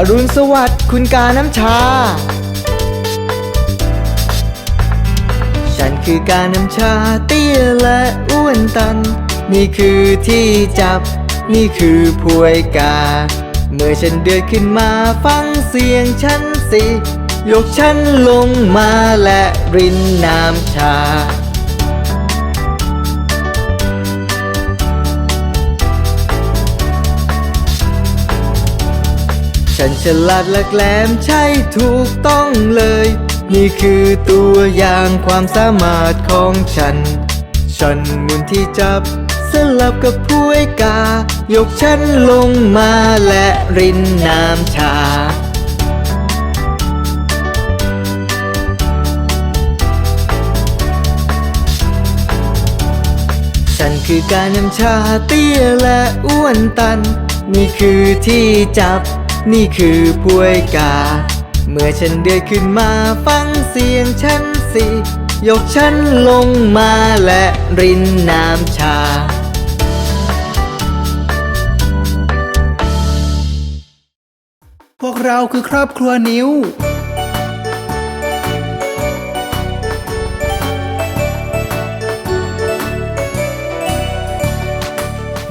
อรุณสวัสดิ์คุณกาน้ำชา ฉันคือกาน้ำชาเตี้ยและอ้วนตัน นี่คือที่จับ นี่คือพวยกา เมื่อฉันเดือดขึ้นมาฟังเสียงฉันสิ ยกฉันลงมาและรินน้ำชา ฉันฉลาดและแกลมใช่ถูกต้องเลย นี่คือตัวอย่างความสามารถของฉัน ฉันหมุนที่จับสลับกับผู้ไอกา ยกฉันลงมาและรินน้ำชาฉันคือการนำชาเตี้ยและอ้วนตัน นี่คือที่จับ นี่คือพวยกา เมื่อฉันเดือดขึ้นมาฟังเสียงฉันสิ ยกฉันลงมาและรินน้ำชา พวกเราคือครอบครัวนิ้ว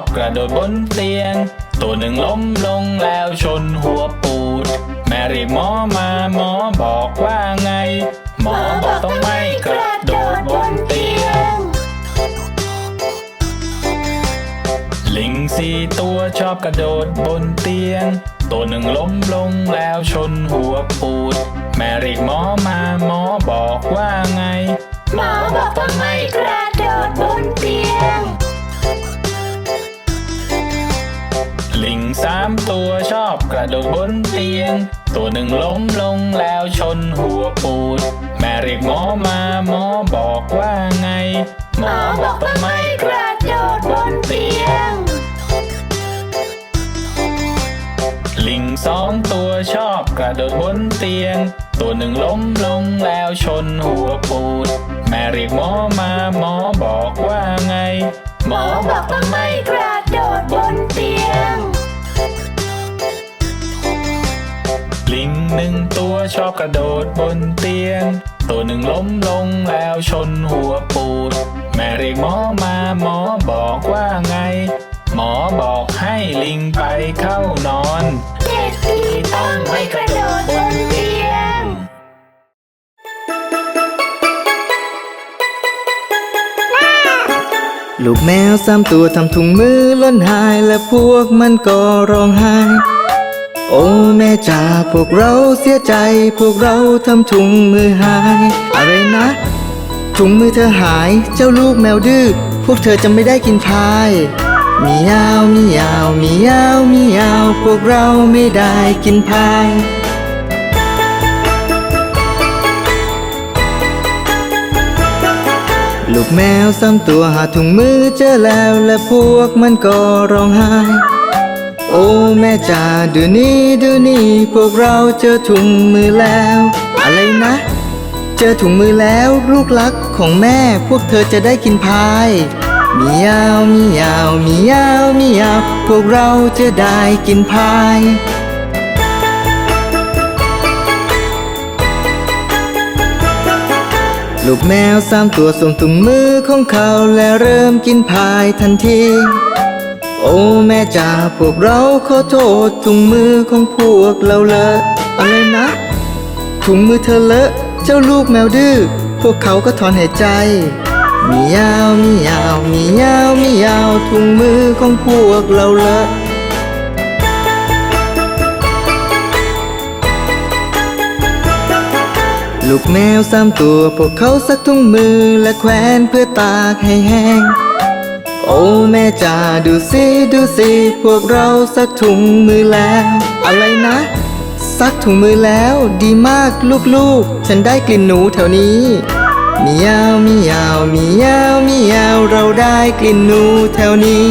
อบกระโดดบนเตียง ตัวหนึ่งล้มลงแล้วชนหัวปูด แม่รีหมอมาหมอบอกว่าไง หมอบอกต้องไม่กระโดดบนเตียง ลิงสี่ตัวชอบกระโดดบนเตียง ตัวหนึ่งล้มลงแล้วชนหัวปูด แม่รีหมอมาหมอบอกว่าไง หมอบอกต้องไม่กระโดดบนเตียง ลิงสามตัวชอบกระโดดบนเตียง ตัวหนึ่งล้มลงแล้วชนหัวปูด แม่เรียกหมอมาหมอบอกว่าไง หมอบอกต้องไม่กระโดดบนเตียง ลิงสองตัวชอบกระโดดบนเตียง ตัวหนึ่งล้มลงแล้วชนหัวปูด แม่เรียกหมอมาหมอบอกว่าไง หมอบอกต้องไม่กระ โดดบนเตียง ลิงหนึ่งตัวชอบกระโดดบนเตียง ตัวหนึ่งล้มลงแล้วชนหัวปูด แม่เรียกหมอมาหมอบอกว่าไง หมอบอกให้ลิงไปเข้านอน เด็กที่ต้องไม่กระโดดบนเตียง ลูกแมวสามตัวทำถุงมือล้นหายและพวกมันก็ร้องไห้ โอ้แม่จ๋าพวกเราเสียใจ พวกเราทำถุงมือหาย อะไรนะ ถุงมือเธอหาย เจ้าลูกแมวดื้อพวกเธอจะไม่ได้กินพายมียาวมียาวมียาวมียาวพวกเราไม่ได้กินพาย ลูกแมวสามตัวหาถุงมือเจอแล้วและพวกมันก็ร้องไห้ โอ้แม่จ๋าดูนี่ดูนี่ พวกเราเจอถุงมือแล้ว อะไรนะ เจอถุงมือแล้วลูกรักของแม่พวกเธอจะได้กินพายมียาวมียาวมียาวมียาวพวกเราจะได้กินพาย ลูกแมวสามตัวส่งถุงมือของเขาและเริ่มกินพายทันที โอ้แม่จ๋าพวกเราขอโทษถุงมือของพวกเราเลอะอะไรนะ ถุงมือเธอเลอะ เจ้าลูกแมวดื้อพวกเขาก็ถอนหายใจ มียาวมียาวมียาวมียาวถุงมือของพวกเราเลอะ ลูกแมวสามตัว พวกเขาซักถุงมือและแขวนเพื่อตากให้แห้ง โอ้แม่จ๋าดูสิดูสิพวกเราซักถุงมือแล้ว อะไรนะ ซักถุงมือแล้วดีมากลูกๆ ฉันได้กลิ่นหนูแถวนี้มียาวมียาวมียาวมียาวเราได้กลิ่นหนูแถวนี้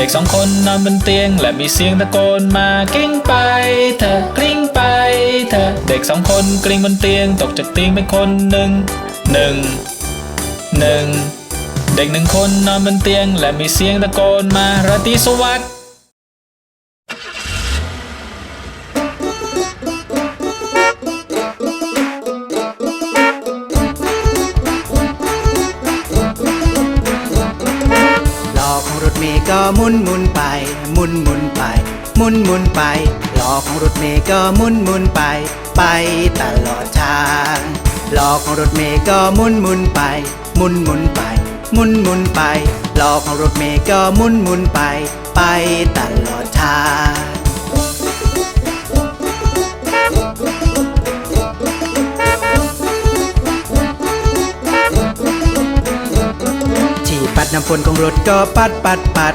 เด็กสองคนนอนบนเตียง และมีเสียงตะโกนมากลิ้งไปเถอะกลิ้งไปเถอะเด็กสองคนกลิ้งบนเตียง ตกจากเตียงไปคนหนึ่งหนึ่งหนึ่งเด็กหนึ่งคนนอนบนเตียง และมีเสียงตะโกนมาราตรีสวัสดิ์็หมุนหมุนไปหมุนหมุนไปหมุนหมุนไปล้อของรถเมย์ก็หมุนหมุนไป ไปตลอดทางล้อของรถเมย์ก็หมุนหมุนไปหมุนหมุนไปหมุนหมุนไปล้อของรถเมย์ก็หมุนหมุนไป ไปตลอดทางที่ปัดน้ำฝนของรถก็ปัดปัดปัด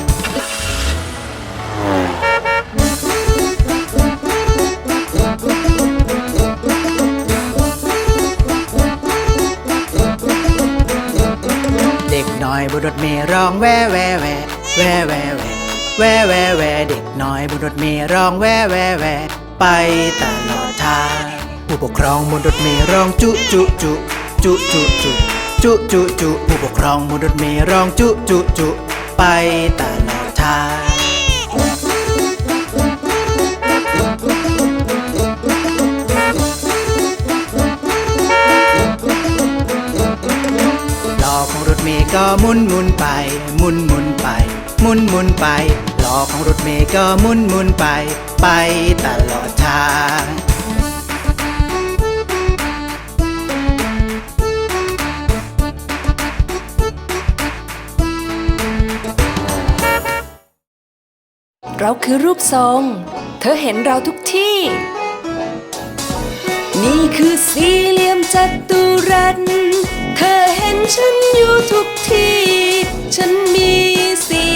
อยบนรถเมล์ร้องแว่แว่แว่แว่แว่แว่แว่แว่แวเด็กน้อยบนรถเมล์ร้องแว่แว่แว่ไปตลอดทาง ผู้ปกครองบนรถเมล์ร้องจุจุจุจุจุจุจุจุจุผู้ปกครองบนรถเมล์ร้องจุจุจุไปตลอดทาง ก็หมุนหมุนไปหมุนหมุนไปหมุนหมุนไปล้อของรถเมย์ก็หมุนหมุนไป ไปตลอดทางเราคือรูปทรง เธอเห็นเราทุกที่ นี่คือสี่เหลี่ยมจัตุรัส ทุกที่ ฉันมีสี่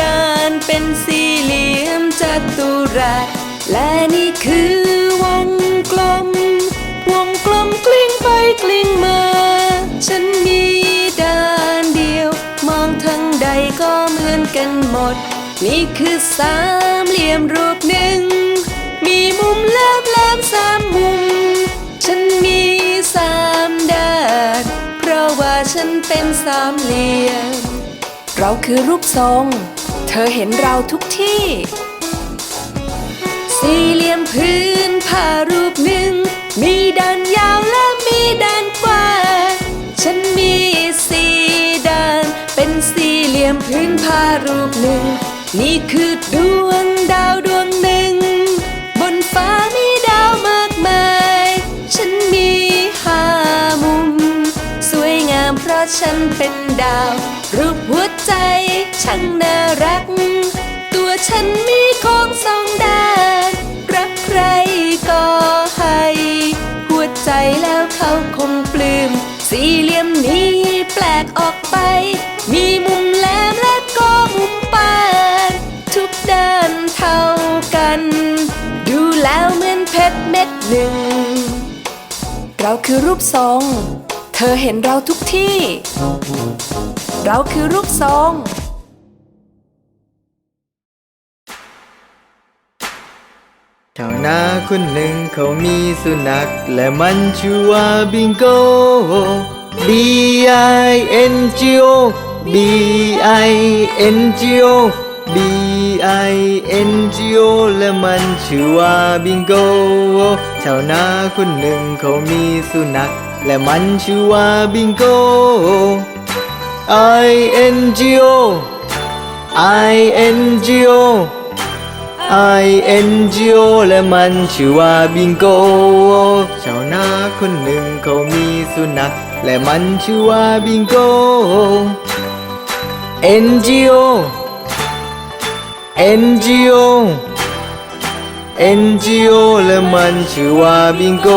ด้านเป็นสี่เหลี่ยมจัตุรัส และนี่คือวงกลม วงกลมกลิ้งไปกลิ้งมา ฉันมีด้านเดียว มองทางใดก็เหมือนกันหมด นี่คือสามเหลี่ยมรูป เป็นสามเหลี่ยม เราคือรูปทรง เธอเห็นเราทุกที่ สี่เหลี่ยมพื้นผ้ารูปหนึ่ง มีด้านยาวและมีด้านกว้างฉันมีสี่ด้าน เป็นสี่เหลี่ยมพื้นผ้ารูปหนึ่ง นี่คือดวง ฉันเป็นดาว รูปหัวใจช่างน่ารัก ตัวฉันมีของสองด้านรักใครก็ให้ หัวใจแล้วเขาคงปลื้มสี่เหลี่ยมนี้แปลกออกไป มีมุมแหลมและก็มุมปานทุกด้านเท่ากัน ดูแล้วเหมือนเพชรเม็ดหนึ่ง เราคือรูปทรง อเห็นเราทุกที่ เราคือรูปทรง ชาวนาคนหนึ่งเขามีสุนัข และมันชื่อว่าบิงโก B I N G O B I N G O B I N G O และมันชื่อว่าบิงโก ชาวนาคนหนึ่งเขามีสุนัข และมันชื่อว่าบิงโก I N G O I N G O I N G O และมันชื่อว่าบิงโก ชาวนาคนหนึ่งเขามีสุนัขและมันชื่อว่าบิงโก N G O N G O N G O และมันชื่อว่าบิงโก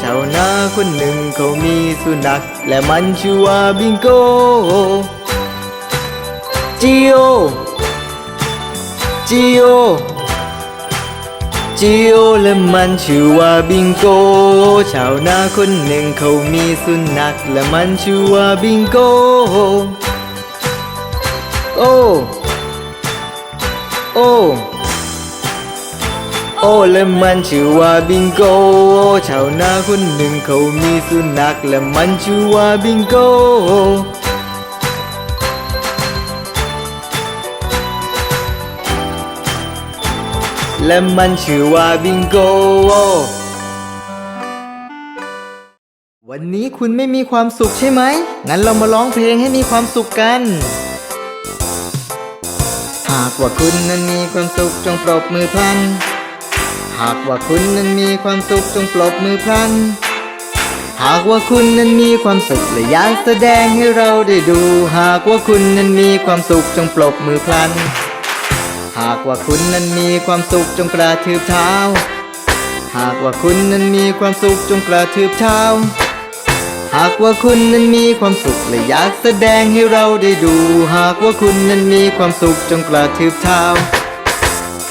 ชาวนาคนหนึ่งเขามีสุนัข และมันชื่อว่าบิงโก G O G O G O และมันชื่อว่าบิงโกชาวนาคนหนึ่งเขามีสุนัข และมันชื่อว่าบิงโกโอโอ โอและมันชื่อว่าบิงโกชาวนาคนหนึ่งเขามีสุนัขและมันชื่อว่าบิงโกและมันชื่อว่าบิงโก วันนี้คุณไม่มีความสุขใช่ไหม งั้นเรามาร้องเพลงให้มีความสุขกัน หากว่าคุณนั้นมีความสุขจงปรบมือพลัน หากว่าคุณนั้นมีความสุขจงปรบมือพลัน หากว่าคุณนั้นมีความสุขและอยากแสดงให้เราได้ดู หากว่าคุณนั้นมีความสุขจงปรบมือพลัน หากว่าคุณนั้นมีความสุขจงกระทืบเท้า หากว่าคุณนั้นมีความสุขจงกระทืบเท้า หากว่าคุณนั้นมีความสุขและอยากแสดงให้เราได้ดู หากว่าคุณนั้นมีความสุขจงกระทืบเท้า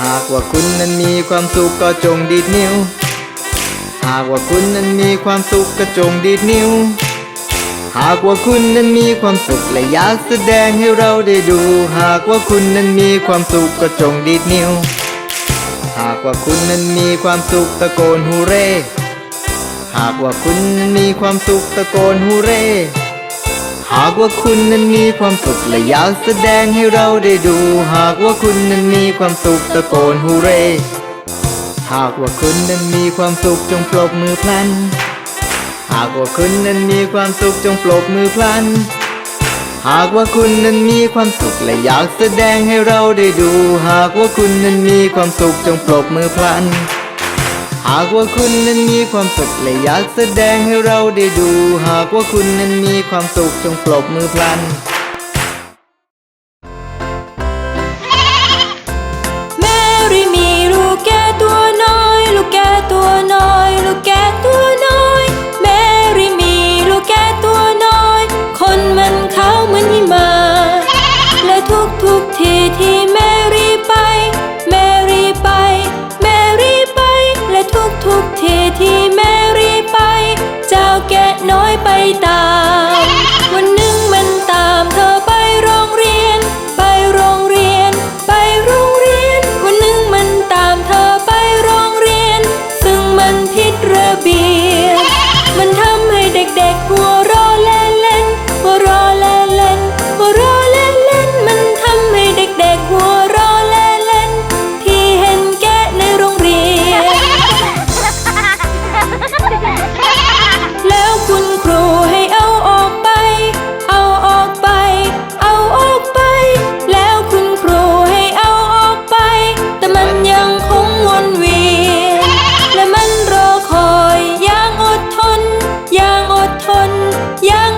หากว่าคุณนั้นมีความสุขก็จงดีดนิ้ว หากว่าคุณนั้นมีความสุขก็จงดีดนิ้ว หากว่าคุณนั้นมีความสุขและอยากแสดงให้เราได้ดู หากว่าคุณนั้นมีความสุขก็จงดีดนิ้ว หากว่าคุณนั้นมีความสุขตะโกนฮูเร่ หากว่าคุณนั้นมีความสุขตะโกนฮูเร่ หากว่าคุณนั้นมีความสุขและอยากแสดงให้เราได้ดู หากว่าคุณนั้นมีความสุขตะโกนฮูเร่หากว่าคุณนั้นมีความสุขจงปรบมือพลัน หากว่าคุณนั้นมีความสุขจงปรบมือพลัน หากว่าคุณนั้นมีความสุขและอยากแสดงให้เราได้ดู หากว่าคุณนั้นมีความสุขจงปรบมือพลัน หากว่าคุณนั้นมีความสุขและอยากแสดงให้เราได้ดู หากว่าคุณนั้นมีความสุขจงปรบมือพลัน แมรี่มีลูกแก่ตัวน้อย ลูกแก่ตัวน้อย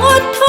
อ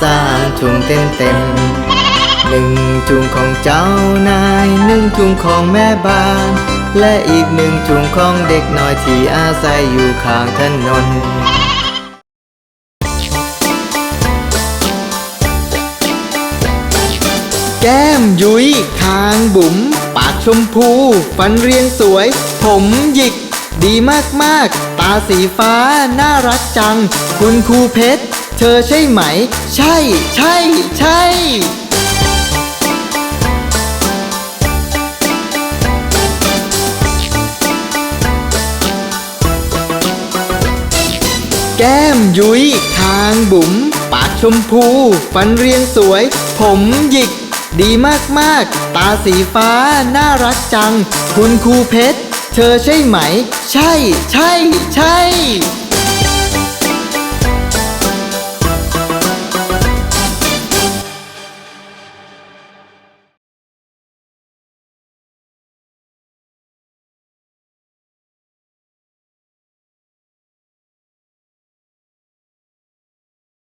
สามถุงเต็มเต็มหนึ่งถุงของเจ้านายหนึ่งถุงของแม่บ้าน และอีกหนึ่งถุงของเด็กน้อยที่อาศัยอยู่ข้างถนนแก้มยุยคางบุ๋ม ปากชมพู ฟันเรียงสวย ผมหยิก ดีมากๆ ตาสีฟ้า น่ารักจัง คุณครูเพชร เธอใช่ไหม ใช่ ใช่ ใช่ แก้มยุ้ยคางบุ๋มปากชมพู ฟันเรียงสวย ผมหยิก ดีมากๆ ตาสีฟ้า น่ารักจัง คุณครูเพชร เธอใช่ไหม ใช่ ใช่ ใช่